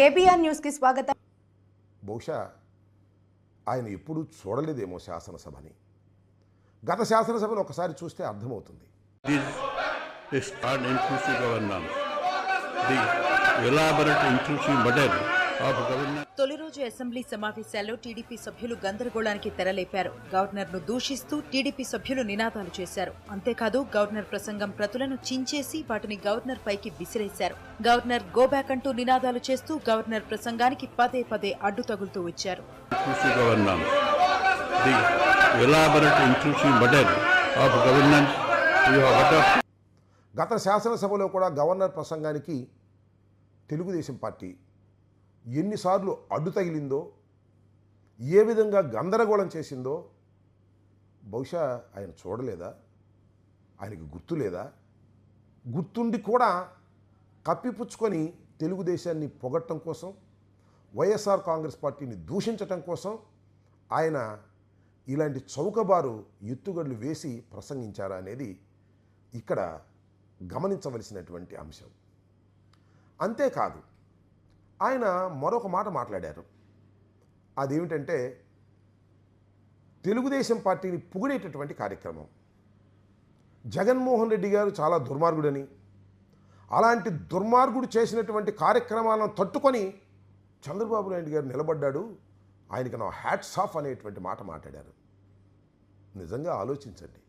KBR news స్వాగతం. బహుశా ఆయన ఎప్పుడు చూడలేదేమో శాసనసభని. గత శాసనసభను ఒకసారి చూస్తే అర్థమవుతుంది. ఇన్క్లూసివ్ గవర్నమెంట్ తొలి రోజు అసెంబ్లీ సమావేశాల్లో టీడీపీ సభ్యులు గందరగోళానికి తెరలేపారు. గవర్నర్ను దూషిస్తూ టీడీపీ సభ్యులు నినాదాలు చేశారు. అంతేకాదు గవర్నర్ ప్రసంగం ప్రతులను చించేసి వాటిని గవర్నర్ పైకి విసిరేశారు. గవర్నర్ గోబ్యాక్ అంటూ నినాదాలు చేస్తూ గవర్నర్ ప్రసంగానికి పదే పదే అడ్డు తగులుతూ వచ్చారు. గత శాసనసభలో కూడా గవర్నర్ ప్రసంగానికి తెలుగుదేశం పార్టీ ఎన్నిసార్లు అడ్డు తగిలిందో ఏ విధంగా గందరగోళం చేసిందో బహుశా ఆయన చూడలేదా? ఆయనకి గుర్తు లేదా గుర్తుండి కూడా కప్పిపుచ్చుకొని తెలుగుదేశాన్ని పొగట్టం కోసం వైఎస్ఆర్ కాంగ్రెస్ పార్టీని దూషించటం కోసం ఆయన ఇలాంటి చౌకబారు ఎత్తుగడలు వేసి ప్రసంగించారా అనేది ఇక్కడ గమనించవలసినటువంటి అంశం. అంతేకాదు ఆయన మరొక మాట మాట్లాడారు. అదేమిటంటే తెలుగుదేశం పార్టీని పొగిడేటటువంటి కార్యక్రమం. జగన్మోహన్ రెడ్డి గారు చాలా దుర్మార్గుడని అలాంటి దుర్మార్గుడు చేసినటువంటి కార్యక్రమాలను తట్టుకొని చంద్రబాబు నాయుడు గారు నిలబడ్డాడు. ఆయనకి నా హ్యాట్స్ ఆఫ్ అనేటువంటి మాట మాట్లాడారు. నిజంగా ఆలోచించండి.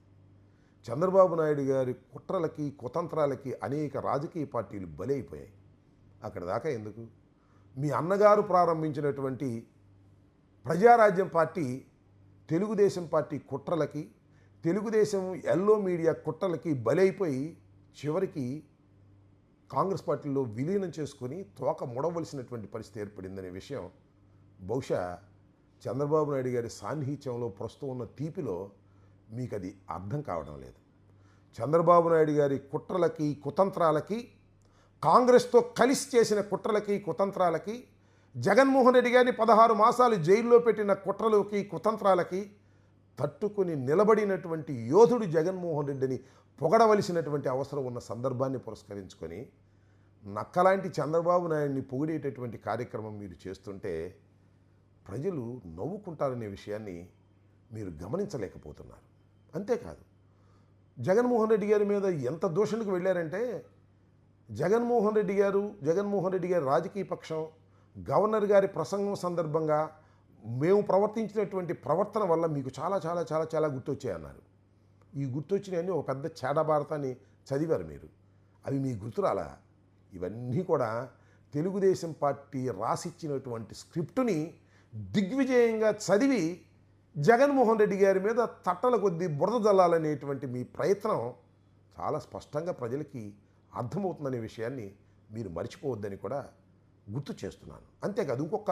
చంద్రబాబు నాయుడు గారి కుట్రలకి కుతంత్రాలకి అనేక రాజకీయ పార్టీలు బలైపోయాయి. అక్కడ దాకా ఎందుకు? మీ అన్నగారు ప్రారంభించినటువంటి ప్రజారాజ్యం పార్టీ తెలుగుదేశం పార్టీ కుట్రలకి తెలుగుదేశం ఎల్లో మీడియా కుట్రలకి బలైపోయి చివరికి కాంగ్రెస్ పార్టీలో విలీనం చేసుకొని తోక ముడవలసినటువంటి పరిస్థితి ఏర్పడిందనే విషయం బహుశా చంద్రబాబు నాయుడు గారి సాన్నిహిత్యంలో ప్రస్తుతం ఉన్న తీపిలో మీకు అది అర్థం కావడం లేదు. చంద్రబాబు నాయుడు గారి కుట్రలకి కుతంత్రాలకి కాంగ్రెస్తో కలిసి చేసిన కుట్రలకి కుతంత్రాలకి జగన్మోహన్ రెడ్డి గారిని పదహారు మాసాలు జైల్లో పెట్టిన కుట్రలకి కుతంత్రాలకి తట్టుకుని నిలబడినటువంటి యోధుడు జగన్మోహన్ రెడ్డిని పొగడవలసినటువంటి అవసరం ఉన్న సందర్భాన్ని పురస్కరించుకొని నక్కలాంటి చంద్రబాబు నాయుడిని పొగిడేటటువంటి కార్యక్రమం మీరు చేస్తుంటే ప్రజలు నవ్వుకుంటారనే విషయాన్ని మీరు గమనించలేకపోతున్నారు. అంతేకాదు జగన్మోహన్ రెడ్డి గారి మీద ఎంత దూషణకు వెళ్ళారంటే జగన్మోహన్ రెడ్డి గారు జగన్మోహన్ రెడ్డి గారి రాజకీయ పక్షం గవర్నర్ గారి ప్రసంగం సందర్భంగా మేము ప్రవర్తించినటువంటి ప్రవర్తన వల్ల మీకు చాలా చాలా చాలా చాలా గుర్తొచ్చాయన్నారు. ఈ గుర్తొచ్చినాయని ఒక పెద్ద చేడభారతాన్ని చదివారు మీరు. అవి మీ గుర్తురాలా? ఇవన్నీ కూడా తెలుగుదేశం పార్టీ రాసిచ్చినటువంటి స్క్రిప్టుని దిగ్విజయంగా చదివి జగన్మోహన్ రెడ్డి గారి మీద తట్టల కొద్దీ బురద జల్లాలనేటువంటి మీ ప్రయత్నం చాలా స్పష్టంగా ప్రజలకి అర్థమవుతుందనే విషయాన్ని మీరు మర్చిపోవద్దని కూడా గుర్తు చేస్తున్నాను. అంతేకాదు ఇంకొక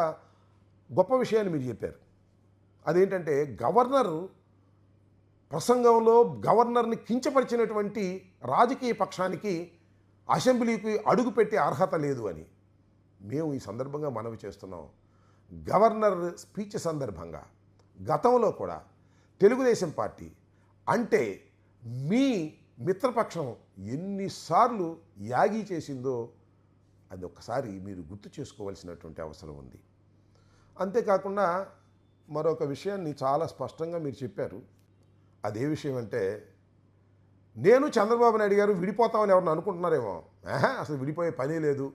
గొప్ప విషయాన్ని మీరు చెప్పారు. అదేంటంటే గవర్నర్ ప్రసంగంలో గవర్నర్ని కించపరిచినటువంటి రాజకీయ పక్షానికి అసెంబ్లీకి అడుగుపెట్టే అర్హత లేదు అని మేము ఈ సందర్భంగా మనవి చేస్తున్నాం. గవర్నర్ స్పీచ్ సందర్భంగా గతంలో కూడా తెలుగుదేశం పార్టీ అంటే మీ మిత్రపక్షం ఎన్నిసార్లు యాగి చేసిందో అది ఒక్కసారి మీరు గుర్తు చేసుకోవాల్సినటువంటి అవసరం ఉంది. అంతేకాకుండా మరొక విషయాన్ని చాలా స్పష్టంగా మీరు చెప్పారు. అదే విషయం అంటే నేను చంద్రబాబు నాయుడు గారు విడిపోతామని ఎవరిని అనుకుంటున్నారేమో. అసలు విడిపోయే పనే లేదు.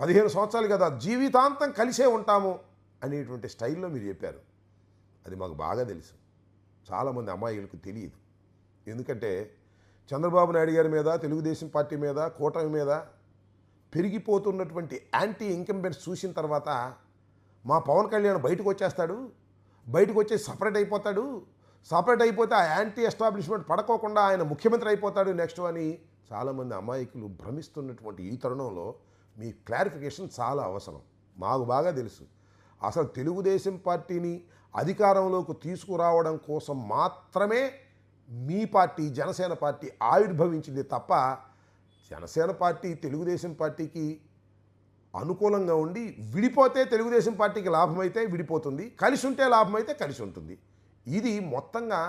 పదిహేను సంవత్సరాలు కదా జీవితాంతం కలిసే ఉంటాము అనేటువంటి స్టైల్లో మీరు చెప్పారు. అది మాకు బాగా తెలుసు. చాలామంది అమ్మాయిలకు తెలియదు. ఎందుకంటే చంద్రబాబు నాయుడు గారి మీద తెలుగుదేశం పార్టీ మీద కూటమి మీద పెరిగిపోతున్నటువంటి యాంటీ ఇంకంబెన్స్ చూసిన తర్వాత మా పవన్ కళ్యాణ్ బయటకు వచ్చేస్తాడు బయటకు వచ్చి సపరేట్ అయిపోతాడు సపరేట్ అయిపోతే ఆ యాంటీ ఎస్టాబ్లిష్మెంట్ పడకోకుండా ఆయన ముఖ్యమంత్రి అయిపోతాడు నెక్స్ట్ అని చాలామంది అమాయకులు భ్రమిస్తున్నటువంటి ఈ తరుణంలో మీ క్లారిఫికేషన్ చాలా అవసరం. మాకు బాగా తెలుసు. అసలు తెలుగుదేశం పార్టీని అధికారంలోకి తీసుకురావడం కోసం మాత్రమే మీ పార్టీ జనసేన పార్టీ ఆవిర్భవించింది తప్ప జనసేన పార్టీ తెలుగుదేశం పార్టీకి అనుకూలంగా ఉండి విడిపోతే తెలుగుదేశం పార్టీకి లాభమైతే విడిపోతుంది కలిసి ఉంటే లాభమైతే కలిసి ఉంటుంది. ఇది మొత్తంగా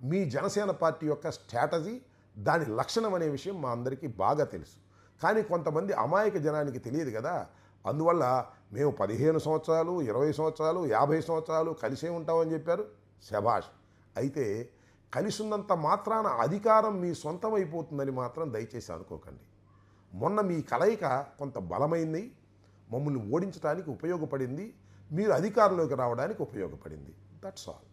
మీ జనసేన పార్టీ యొక్క స్ట్రాటజీ దాని లక్షణం అనే విషయం మా అందరికీ బాగా తెలుసు. కానీ కొంతమంది అమాయక జనానికి తెలియదు కదా అందువల్ల మేము పదిహేను సంవత్సరాలు ఇరవై సంవత్సరాలు యాభై సంవత్సరాలు కలిసే ఉంటామని చెప్పారు శభాష్. అయితే కలిసి ఉన్నంత మాత్రాన అధికారం మీ సొంతం అయిపోతుందని మాత్రం దయచేసి అనుకోకండి. మొన్న మీ కలయిక కొంత బలమైంది మమ్మల్ని ఓడించడానికి ఉపయోగపడింది మీరు అధికారంలోకి రావడానికి ఉపయోగపడింది. దట్స్ ఆల్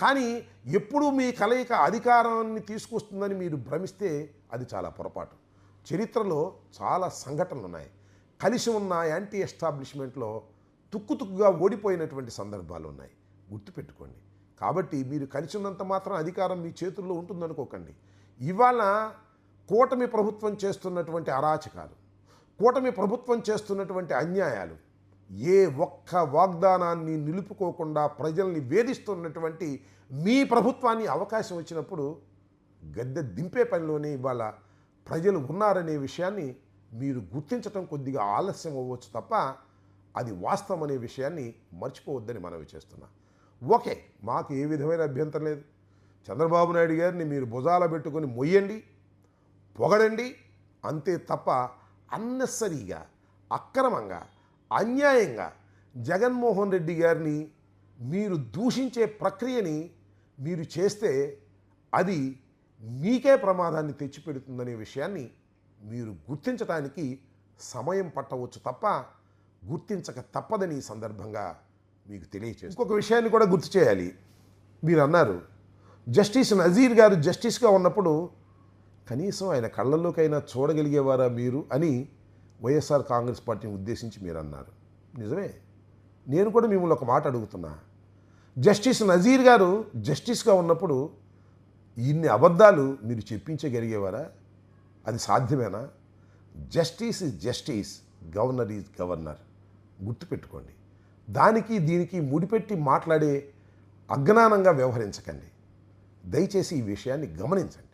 కానీ ఎప్పుడు మీ కలయిక అధికారాన్ని తీసుకొస్తుందని మీరు భ్రమిస్తే అది చాలా పొరపాటు. చరిత్రలో చాలా సంఘటనలు ఉన్నాయి. కలిసి ఉన్న యాంటీ ఎస్టాబ్లిష్మెంట్లో తుక్కుతుక్కుగా ఓడిపోయినటువంటి సందర్భాలు ఉన్నాయి. గుర్తుపెట్టుకోండి. కాబట్టి మీరు కలిసినంత మాత్రం అధికారం మీ చేతుల్లో ఉంటుందనుకోకండి. ఇవాళ కూటమి ప్రభుత్వం చేస్తున్నటువంటి అరాచకాలు కూటమి ప్రభుత్వం చేస్తున్నటువంటి అన్యాయాలు ఏ ఒక్క వాగ్దానాన్ని నిలుపుకోకుండా ప్రజల్ని వేధిస్తున్నటువంటి మీ ప్రభుత్వాన్ని అవకాశం వచ్చినప్పుడు గద్దె దింపే పనిలోనే ఇవాళ ప్రజలు ఉన్నారనే విషయాన్ని మీరు గుర్తించటం కొద్దిగా ఆలస్యం అవ్వచ్చు తప్ప అది వాస్తవం అనే విషయాన్ని మర్చిపోవద్దని మనవి చేస్తున్నాను ఓకే మాకు ఏ విధమైన అభ్యంతరం లేదు. చంద్రబాబు నాయుడు గారిని మీరు భుజాల పెట్టుకొని మొయ్యండి పొగడండి అంతే తప్ప అన్నెసరీగా అక్రమంగా అన్యాయంగా జగన్మోహన్ రెడ్డి గారిని మీరు దూషించే ప్రక్రియని మీరు చేస్తే అది మీకే ప్రమాదాన్ని తెచ్చిపెడుతుందనే విషయాన్ని మీరు గుర్తించడానికి సమయం పట్టవచ్చు తప్ప గుర్తించక తప్పదని ఈ సందర్భంగా మీకు తెలియచేసి ఇంకొక విషయాన్ని కూడా గుర్తు చేయాలి. మీరు అన్నారు జస్టిస్ నజీర్ గారు జస్టిస్గా ఉన్నప్పుడు కనీసం ఆయన కళ్ళల్లోకైనా చూడగలిగేవారా మీరు అని వైఎస్ఆర్ కాంగ్రెస్ పార్టీని ఉద్దేశించి మీరు అన్నారు నిజమే. నేను కూడా మిమ్మల్ని ఒక మాట అడుగుతున్నా. జస్టిస్ నజీర్ గారు జస్టిస్గా ఉన్నప్పుడు ఇన్ని అబద్ధాలు మీరు చెప్పించగలిగేవారా? అది సాధ్యమేనా? Justice is justice governor is governor. గుర్తుపెట్టుకోండి. దానికి దీనికి ముడిపెట్టి మాట్లాడే అజ్ఞానంగా వ్యవహరించకండి. దయచేసి ఈ విషయాన్ని గమనించండి.